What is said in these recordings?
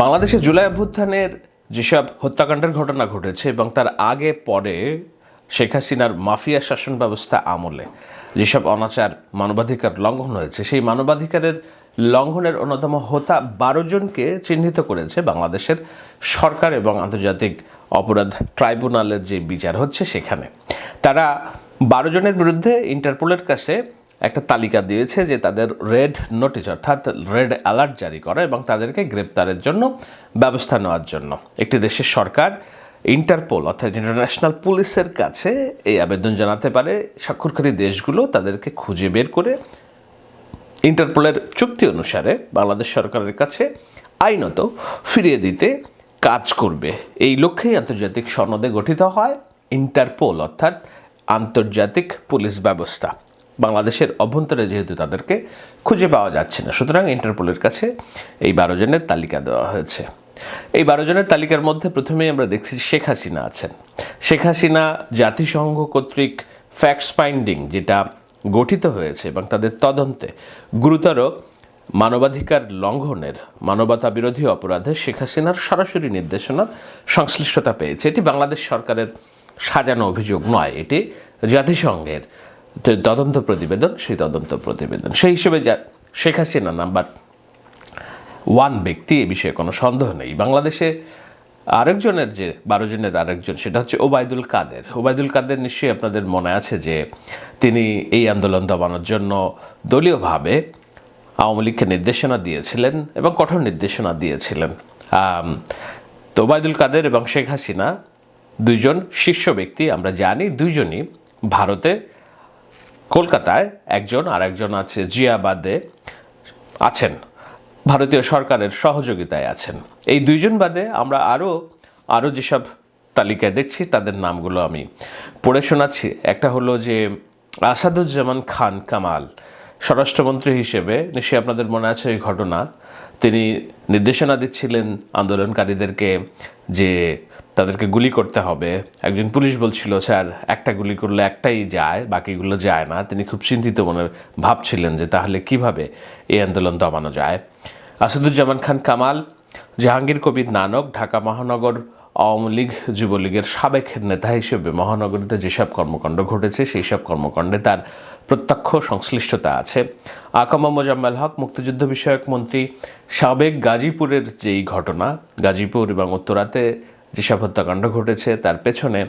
বাংলাদেশে জুলাই অভ্যুত্থানের যেসব হত্যাকাণ্ডের ঘটনা ঘটেছে এবং তার আগে, পরে শেখ হাসিনার মাফিয়া শাসন ব্যবস্থা আমলে যেসব অনাচার মানবাধিকার লঙ্ঘন হয়েছে, সেই মানবাধিকারের লঙ্ঘনের অন্যতম হোতা বারো জনকে চিহ্নিত করেছে বাংলাদেশের সরকার এবং আন্তর্জাতিক অপরাধ ট্রাইব্যুনালের যে বিচার হচ্ছে সেখানে। তারা বারো জনের বিরুদ্ধে ইন্টারপোলের কাছে একটা তালিকা দিয়েছে যে তাদের রেড নোটিশ অর্থাৎ রেড অ্যালার্ট জারি করা এবং তাদেরকে গ্রেপ্তারের জন্য ব্যবস্থা নেওয়ার জন্য। একটি দেশের সরকার, ইন্টারপোল অর্থাৎ ইন্টারন্যাশনাল পুলিশের কাছে এই আবেদন জানাতে পারে। স্বাক্ষরকারী দেশগুলো তাদেরকে খুঁজে বের করে ইন্টারপোলের চুক্তি অনুসারে বাংলাদেশ সরকারের কাছে আইনত ফিরিয়ে দিতে কাজ করবে। এই লক্ষ্যেই আন্তর্জাতিক সনদে গঠিত হয় ইন্টারপোল অর্থাৎ আন্তর্জাতিক পুলিশ ব্যবস্থা। বাংলাদেশের অভ্যন্তরে যেহেতু তাদেরকে খুঁজে পাওয়া যাচ্ছে না, সুতরাং ইন্টারপোলের কাছে এই বারো জনের তালিকা দেওয়া হয়েছে। এই বারো জনের তালিকার মধ্যে প্রথমেই আমরা দেখছি শেখ হাসিনা আছেন। শেখ হাসিনা জাতিসংঘ কর্তৃক ফ্যাক্টস ফাইন্ডিং যেটা গঠিত হয়েছে এবং তাদের তদন্তে গুরুতর মানবাধিকার লঙ্ঘনের, মানবতা বিরোধী অপরাধে শেখ হাসিনার সরাসরি নির্দেশনা, সংশ্লিষ্টতা পেয়েছে। এটি বাংলাদেশ সরকারের সাজানো অভিযোগ নয়, এটি জাতিসংঘের তদন্ত প্রতিবেদন, সেই তদন্ত প্রতিবেদন। সেই হিসেবে যা, শেখ হাসিনা নাম্বার ওয়ান ব্যক্তি এ বিষয়ে কোনো সন্দেহ নেই। বাংলাদেশে আরেকজনের যে, বারো জনের আরেকজন, সেটা হচ্ছে ওবায়দুল কাদের। ওবায়দুল কাদের নিশ্চয়ই আপনাদের মনে আছে যে, তিনি এই আন্দোলন দমানোর জন্য দলীয়ভাবে আওয়ামী লীগকে নির্দেশনা দিয়েছিলেন এবং কঠোর নির্দেশনা দিয়েছিলেন। তো ওবায়দুল কাদের এবং শেখ হাসিনা দুইজন শীর্ষ ব্যক্তি, আমরা জানি দুইজনই ভারতে কলকাতায় একজন আর একজন আছে জিয়াবাদে আছেন, ভারতীয় সরকারের সহযোগিতায় আছেন। এই দুইজন বাদে আমরা আরও আরও যেসব তালিকায় দেখছি, তাদের নামগুলো আমি পড়ে শোনাচ্ছি। একটা হলো যে আসাদুজ্জামান খান কামাল স্বরাষ্ট্রমন্ত্রী হিসেবে নিশ্চয়ই আপনাদের মনে আছে এই ঘটনা। তিনি নির্দেশনা দিচ্ছিলেন আন্দোলনকারীদেরকে যে তাদেরকে গুলি করতে হবে। একজন পুলিশ বলছিল, স্যার, একটা গুলি করলে একটাই যায়, বাকিগুলো যায় না। তিনি খুব চিন্তিত মনের ভাবছিলেন যে তাহলে কীভাবে এই আন্দোলন দমানো যায়। আসাদুজ্জামান খান কামাল, জাহাঙ্গীর কবির নানক, ঢাকা মহানগর আওয়ামী লীগ যুবলীগের সাবেক নেতা হিসেবে মহানগরীতে যেসব কর্মকাণ্ড ঘটেছে, সেই সব কর্মকাণ্ডে তার প্রত্যক্ষ সংশ্লিষ্টতা আছে। আকামা মোজাম্মেল হক, মুক্তিযুদ্ধ বিষয়ক মন্ত্রী, সাবেক গাজীপুরের যেই ঘটনা, গাজীপুর এবং উত্তরাতে যেসব হত্যাকাণ্ড ঘটেছে, তার পেছনে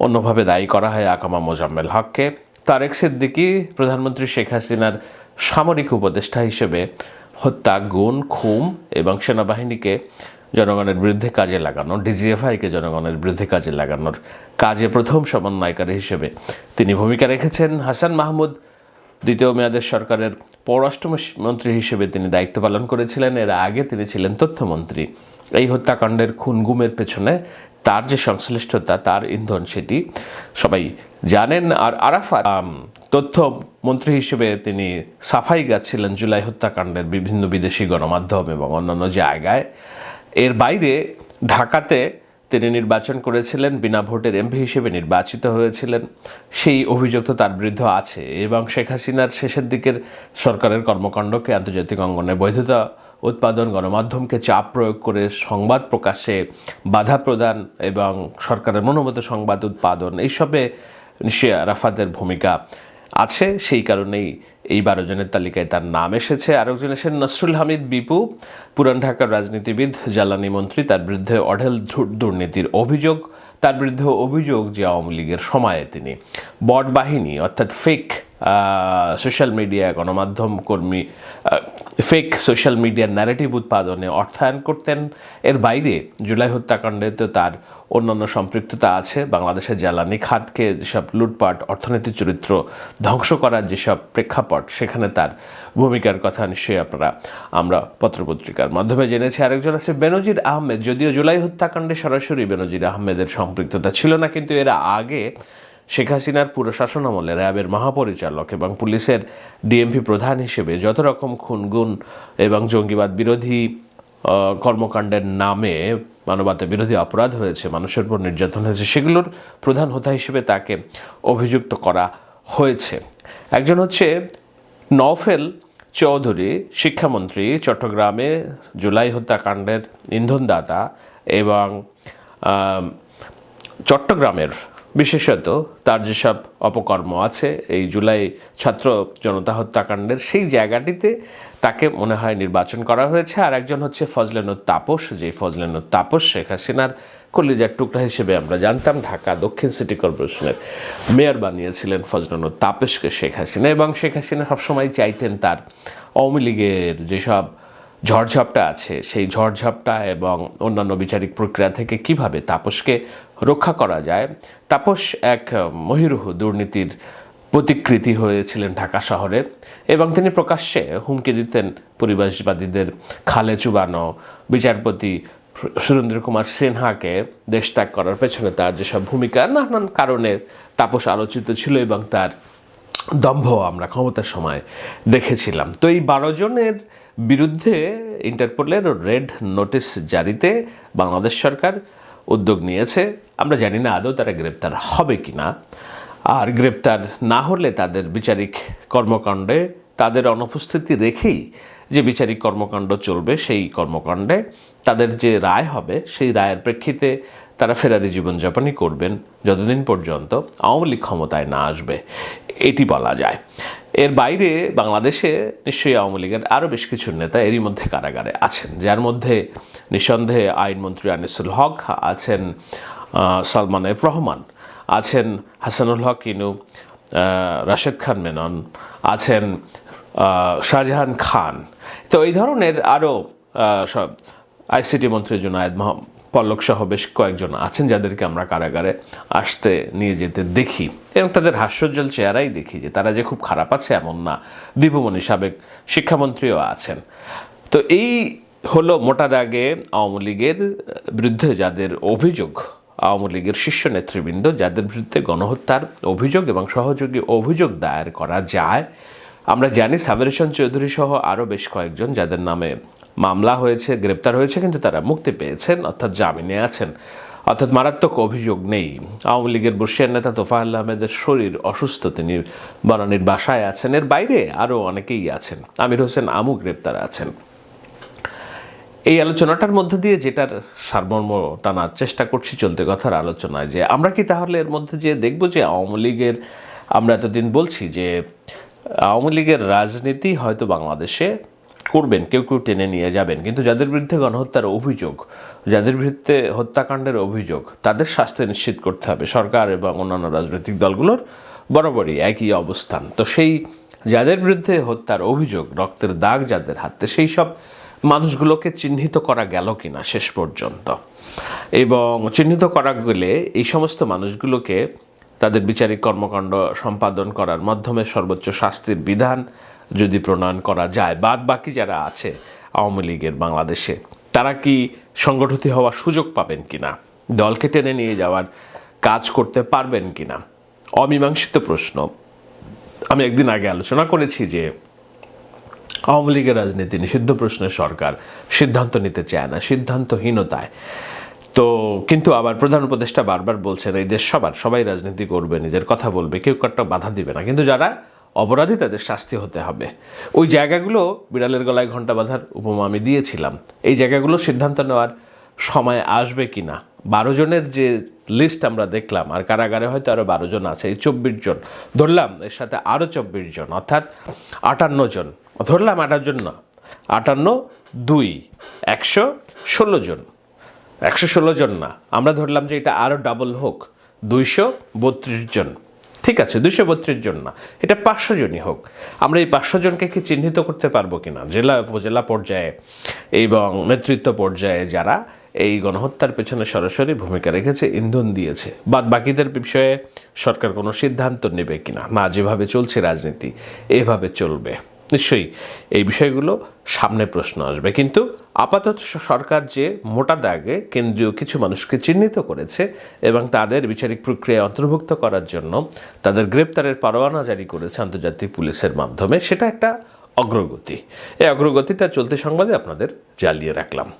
অন্যভাবে দায়ী করা হয় আকামা মোজাম্মেল হককে। তারেক সিদ্দিকী, প্রধানমন্ত্রী শেখ হাসিনার সামরিক উপদেষ্টা হিসেবে হত্যা, গুণ খুম এবং সেনাবাহিনীকে জনগণের বিরুদ্ধে কাজে লাগানো, ডিজিএফআইকে জনগণের বিরুদ্ধে কাজে লাগানোর কাজে প্রথম সমন্বয়কারী হিসেবে তিনি ভূমিকা রেখেছেন। হাসান মাহমুদ দ্বিতীয় মেয়াদের সরকারের পররাষ্ট্র মন্ত্রী হিসেবে তিনি দায়িত্ব পালন করেছিলেন। এর আগে তিনি ছিলেন তথ্যমন্ত্রী। এই হত্যাকাণ্ডের খুন গুমের পেছনে তার যে সংশ্লিষ্টতা, তার ইন্ধন সেটি সবাই জানেন। আর আরাফাত তথ্য মন্ত্রী হিসেবে তিনি সাফাই গাচ্ছিলেন জুলাই হত্যাকাণ্ডের বিভিন্ন বিদেশি গণমাধ্যম এবং অন্যান্য জায়গায় এর বাইরে ঢাকাতে তিনি নির্বাচন করেছিলেন, বিনা ভোটের এমপি হিসেবে নির্বাচিত হয়েছিলেন। সেই অভিযোগ তো তার বিরুদ্ধে আছে এবং শেখ হাসিনার শেষের দিকের সরকারের কর্মকাণ্ডকে আন্তর্জাতিক অঙ্গনে বৈধতা, উৎপাদন, গণমাধ্যমকে চাপ প্রয়োগ করে সংবাদ প্রকাশে বাধা প্রদান এবং সরকারের মনোমত সংবাদ উৎপাদন, এইসবে আরাফাতের ভূমিকা আছে। সেই কারণেই এই বারো জনের তালিকায় তার নাম এসেছে। আরেকজন এসেছেন নসরুল হামিদ বিপু, পুরান ঢাকার রাজনীতিবিদ, জ্বালানি মন্ত্রী, তার বিরুদ্ধে অঢেল দুর্নীতির অভিযোগ, তার বিরুদ্ধে অভিযোগ যে আওয়ামী লীগের সময়ে তিনি বট বাহিনী অর্থাৎ ফেক সোশ্যাল মিডিয়া গণমাধ্যম কর্মী ফেক সোশ্যাল মিডিয়ার ন্যারেটিভ উৎপাদনে অর্থায়ন করতেন। এর বাইরে জুলাই হত্যাকাণ্ডে তো তার অন্যান্য সম্পৃক্ততা আছে। বাংলাদেশের জ্বালানি খাতকে যেসব লুটপাট অর্থনৈতিক চরিত্র ধ্বংস করার যেসব প্রেক্ষাপট, সেখানে তার ভূমিকার কথা নিশ্চয়ই আপনারা, আমরা পত্রপত্রিকার মাধ্যমে জেনেছি। আরেকজন আছে বেনজির আহমেদ, যদিও জুলাই হত্যাকাণ্ডে সরাসরি বেনজির আহমেদের সম্পৃক্ততা ছিল না, কিন্তু এরা আগে শেখ হাসিনার পুরো শাসন আমলে র্যাবের মহাপরিচালক এবং পুলিশের ডিএমপি প্রধান হিসেবে যত রকম খুনগুন এবং জঙ্গিবাদ বিরোধী কর্মকাণ্ডের নামে মানবতা বিরোধী অপরাধ হয়েছে, মানুষের উপর নির্যাতন হয়েছে, সেগুলোর প্রধান হোতা হিসেবে তাকে অভিযুক্ত করা হয়েছে। একজন হচ্ছে নওফেল চৌধুরী, শিক্ষামন্ত্রী, চট্টগ্রামে জুলাই হত্যাকাণ্ডের ইন্ধনদাতা এবং চট্টগ্রামের বিশেষত তার যেসব অপকর্ম আছে, এই জুলাই ছাত্র জনতা হত্যাকাণ্ডের সেই জায়গাটিতে তাকে মনে হয় নির্বাচন করা হয়েছে। আর একজন হচ্ছে ফজলেনুর তাপস, যে ফজলেনুর তাপস শেখ হাসিনার কলিজার টুকরা হিসেবে আমরা জানতাম, ঢাকা দক্ষিণ সিটি কর্পোরেশনের মেয়র বানিয়েছিলেন ফজলেনুর তাপসকে শেখ হাসিনা। এবং শেখ হাসিনা সবসময় চাইতেন তার আওয়ামী লীগের যেসব ঝড়ঝাপটা আছে। সেই ঝড়ঝাপটা এবং অন্যান্য বিচারিক প্রক্রিয়া থেকে কীভাবে তাপসকে রক্ষা করা যায়? তাপস এক মহিরুহ দুর্নীতির প্রতিকৃতি হয়েছিলেন ঢাকা শহরে এবং তিনি প্রকাশ্যে হুমকি দিতেন পরিবেশবাদীদের খালে চুবানো। বিচারপতি সুরেন্দ্র কুমার সিনহাকে দেশ ত্যাগ করার পেছনে তার যেসব ভূমিকা, নানান কারণে তাপস আলোচিত ছিল এবং তার দম্ভ আমরা ক্ষমতার সময় দেখেছিলাম। তো এই বারো জনের বিরুদ্ধে ইন্টারপোলের রেড নোটিশ জারিতে বাংলাদেশ সরকার উদ্যোগ নিয়েছে। আমরা জানি না আদৌ তারা গ্রেপ্তার হবে কি না আর গ্রেপ্তার না হলে তাদের বিচারিক কর্মকাণ্ডে, তাদের অনুপস্থিতি রেখেই যে বিচারিক কর্মকাণ্ড চলবে, সেই কর্মকাণ্ডে তাদের যে রায় হবে, সেই রায়ের প্রেক্ষিতে তারা ফেরারি জীবনযাপনই করবেন যতদিন পর্যন্ত আওয়ামী লীগ ক্ষমতায় না আসবে। এটি বলা যায়। এর বাইরে বাংলাদেশে নিশ্চয়ই আওয়ামী লীগের আরও বেশ কিছু নেতা এরই মধ্যে কারাগারে আছেন, যার মধ্যে নিঃসন্দেহে আইনমন্ত্রী আনিসুল হক আছেন সালমান এফ রহমান, আছেন হাসানুল হক ইনু রাশেদ খান মেনন, আছেন শাহজাহান খান। তো এই ধরনের আরও সব আইসিটি মন্ত্রী জুনায়দ মহ পল্লক সহ বেশ কয়েকজন আছেন যাদেরকে আমরা কারাগারে আসতে নিয়ে যেতে দেখি। এবং তাদের হাস্যোজ্জ্বল চেহারাই দেখি যে তারা যে খুব খারাপ আছে এমন না। দীপুমণি সাবেক শিক্ষামন্ত্রীও আছেন। তো এই হলো মোটা দাগে আওয়ামী লীগের বিরুদ্ধে যাদের অভিযোগ। আওয়ামী লীগের শীর্ষ নেতৃবৃন্দ যাদের বিরুদ্ধে গণহত্যার অভিযোগ এবং সহযোগী অভিযোগ দায়ের করা যায়। আমরা জানি সাবেরেশন চৌধুরী সহ আরও বেশ কয়েকজন যাদের নামে মামলা হয়েছে, গ্রেপ্তার হয়েছে, কিন্তু তারা মুক্তি পেয়েছেন, অর্থাৎ জামিনে আছেন। অর্থাৎ মারাত্মক অভিযোগ নেই। আওয়ামী লীগের বর্ষিয়ার নেতা তোফাহুল আহমেদের শরীর অসুস্থ, তিনি বনানীর বাসায় আছেন। এর বাইরে আরও অনেকেই আছেন। আমির হোসেন আমু গ্রেপ্তার আছেন। এই আলোচনাটার মধ্যে দিয়ে যেটার সারমর্ম টানার চেষ্টা করছি, চলতে কথার আলোচনায় যে আমরা কি তাহলে এর মধ্যে যে দেখব যে আওয়ামী লীগের, আমরা এতদিন বলছি যে আওয়ামী লীগের রাজনীতি হয়তো বাংলাদেশে করবেন, কেউ কেউ টেনে নিয়ে যাবেন। কিন্তু যাদের বিরুদ্ধে গণহত্যার অভিযোগ, যাদের বিরুদ্ধে হত্যাকাণ্ডের অভিযোগ, তাদের স্বাস্থ্য নিশ্চিত করতে হবে। সরকার এবং অন্যান্য রাজনৈতিক দলগুলোর বরাবরই একই অবস্থান। তো সেই যাদের বিরুদ্ধে হত্যার অভিযোগ, রক্তের দাগ যাদের হাতে, সেই সব মানুষগুলোকে চিহ্নিত করা গেল কিনা শেষ পর্যন্ত। এবং চিহ্নিত করা গেলে এই সমস্ত মানুষগুলোকে তাদের বিচারিক কর্মকাণ্ড সম্পাদন করার মাধ্যমে সর্বোচ্চ শাস্তির বিধান যদি প্রণয়ন করা যায়। বাদ বাকি যারা আছে আওয়ামী লীগের বাংলাদেশে, তারা কি সংগঠিত হওয়ার সুযোগ পাবেন কিনা? দলকে টেনে নিয়ে যাওয়ার কাজ করতে পারবেন কিনা? অমীমাংসিত প্রশ্ন। আমি একদিন আগে আলোচনা করেছি যে আওয়ামী লীগের রাজনীতি নিষিদ্ধ প্রশ্নে সরকার সিদ্ধান্ত নিতে চায় না, সিদ্ধান্তহীনতায়। তো কিন্তু আবার প্রধান উপদেষ্টা বারবার বলছেন, এই দেশ সবার সবাই রাজনীতি করবে, নিজের কথা বলবে, কেউ কারটা বাধা দিবে না। কিন্তু যারা অপরাধী তাদের শাস্তি হতে হবে। ওই জায়গাগুলো বিড়ালের গলায় ঘণ্টা বাঁধার উপমা আমি দিয়েছিলাম। এই জায়গাগুলো সিদ্ধান্ত নেওয়ার সময় আসবে কি না বারো জনের যে লিস্ট আমরা দেখলাম, আর কারাগারে হয়তো আরও বারো জন আছে, এই চব্বিশ জন। ধরলাম, এর সাথে আরও চব্বিশ জন, অর্থাৎ আটান্ন জন। ধরলাম আটান্ন জন না, আটান্ন, দুই, একশো ষোলো জন। একশো ষোলো জন না, আমরা ধরলাম যে এটা আরও ডাবল হোক, দুইশো বত্রিশ জন। ঠিক আছে দুশো বত্রিশ জন না, এটা পাঁচশো জনই হোক। আমরা এই পাঁচশো জনকে কি চিহ্নিত করতে পারব কিনা? জেলা, উপজেলা পর্যায়ে এবং নেতৃত্ব পর্যায়ে যারা এই গণহত্যার পেছনে সরাসরি ভূমিকা রেখেছে, ইন্ধন দিয়েছে। বাদ বাকিদের বিষয়ে সরকার কোনো সিদ্ধান্ত নেবে কিনা? না, যেভাবে চলছে রাজনীতি, এভাবে চলবে। নিশ্চয়ই এই বিষয়গুলো সামনে প্রশ্ন আসবে। কিন্তু আপাতত সরকার যে মোটা দাগে কেন্দ্রীয় কিছু মানুষকে চিহ্নিত করেছে এবং তাদের বিচারিক প্রক্রিয়ায় অন্তর্ভুক্ত করার জন্য তাদের গ্রেপ্তারের পরোয়ানা জারি করেছে আন্তর্জাতিক পুলিশের মাধ্যমে, সেটা একটা অগ্রগতি। এই অগ্রগতিটা চলতি সংবাদে আপনাদের জ্বালিয়ে রাখলাম।